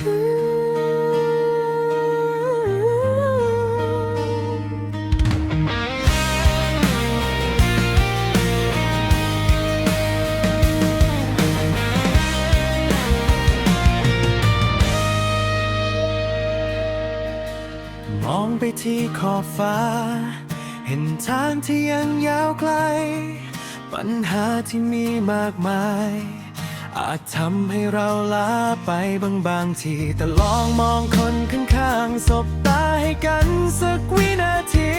มองไปที่ขอบฟ้า เห็นทางที่ยังยาวไกล ปัญหาที่มีมากมาย อาจทำให้เราลาไปบางบางที แต่ลองมองคนข้างๆสบตาให้กันสักวินาที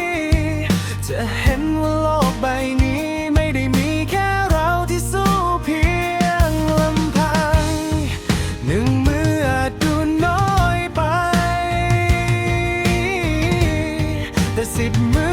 จะเห็นว่าโลกใบนี้ไม่ได้มีแค่เราที่สู้เพียงลำพัง หนึ่งมืออาจดูน้อยไป แต่สิบมือ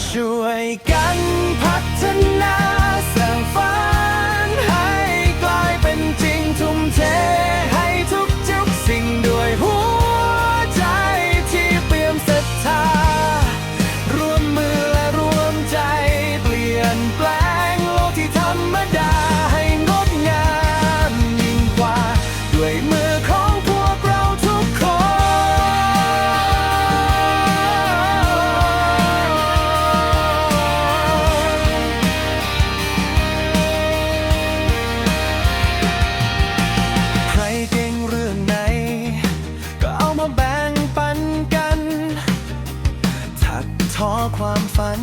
ช่วยกันพ ความฝัน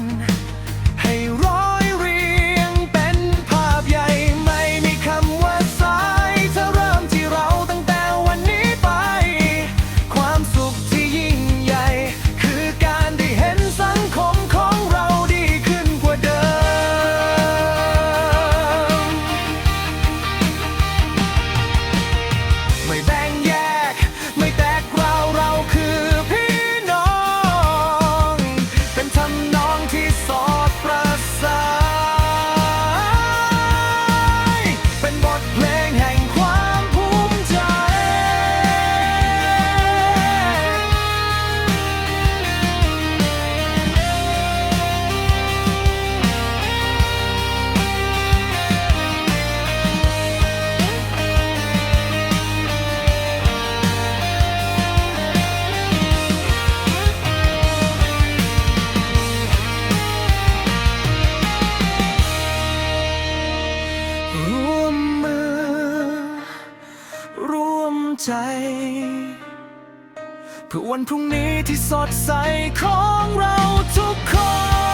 ใจ เพื่อวันพรุ่งนี้ที่สดใสของเราทุกคน